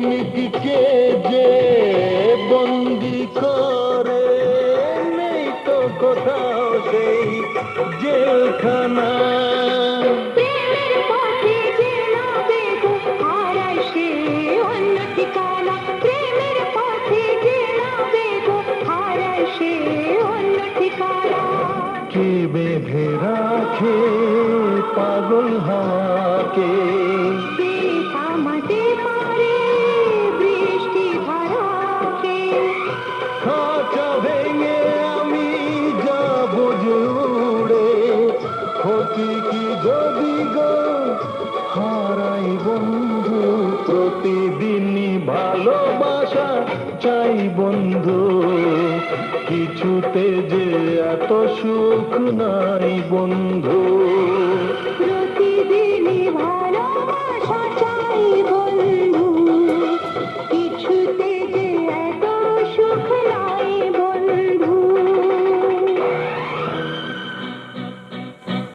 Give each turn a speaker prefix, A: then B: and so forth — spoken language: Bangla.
A: প্রেমিককে
B: যে বন্দি করে নেই তো
A: কোথাও সেই জেলখানা। কি বেঁধে রাখে পাগল হাকে ক্ষতি কি যদি গো? হারাই বন্ধু, প্রতিদিনই ভালোবাসা চাই বন্ধু। কিছুতে যে এত সুখ নাই বন্ধু।